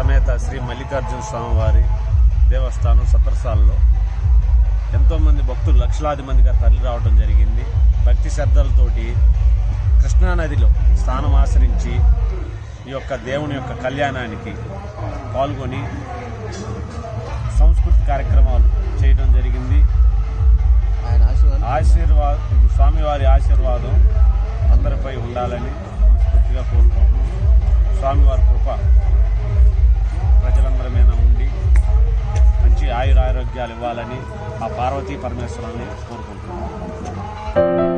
సమేత శ్రీ మల్లికార్జున స్వామివారి దేవస్థానం సత్రసాలలో ఎంతోమంది భక్తులు లక్షలాది మందిగా తరలి రావడం జరిగింది. భక్తి శ్రద్ధలతోటి కృష్ణానదిలో స్థానం ఆచరించి ఈ యొక్క దేవుని యొక్క కళ్యాణానికి పాల్గొని సంస్కృతి కార్యక్రమాలు చేయడం జరిగింది. ఆయన ఆశీర్వాదం ఆశీర్వాదం స్వామివారి ఆశీర్వాదం అందరిపై ఉండాలని మనస్ఫూర్తిగా కోరుకుంటున్నాం. స్వామివారి కృప ఆయురారోగ్యాలు ఇవ్వాలని ఆ పార్వతీ పరమేశ్వరాన్ని కోరుకుంటున్నాను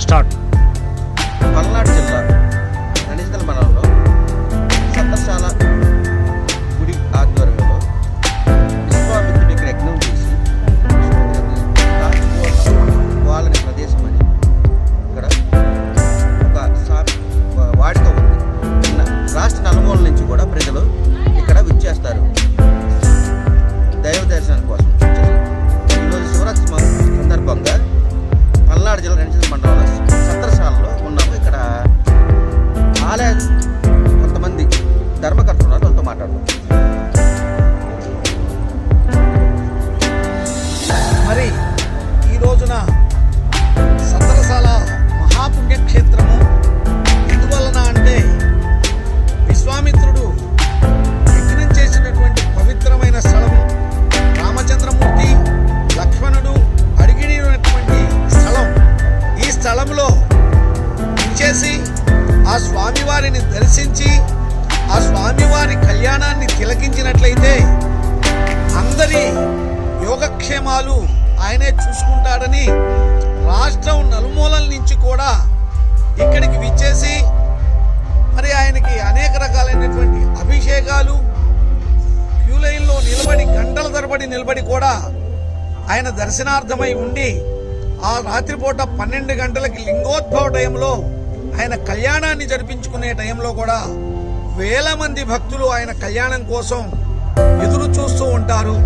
start. దర్శించి ఆ స్వామివారి కళ్యాణాన్ని తిలకించినట్లయితే అందరి యోగక్షేమాలు ఆయనే చూసుకుంటాడని రాష్ట్రం నలుమూలల నుంచి కూడా ఇక్కడికి విచ్చేసి మరి ఆయనకి అనేక రకాలైనటువంటి అభిషేకాలు క్యూ లైన్లో నిలబడి గంటల తరబడి నిలబడి కూడా ఆయన దర్శనార్థమై ఉండి ఆ రాత్రిపూట పన్నెండు గంటలకి లింగోద్భవ టైంలో ఆయన కళ్యాణాన్ని జరిపించుకునే టైంలో కూడా వేల మంది భక్తులు ఆయన కళ్యాణం కోసం ఎదురు చూస్తూ ఉంటారు.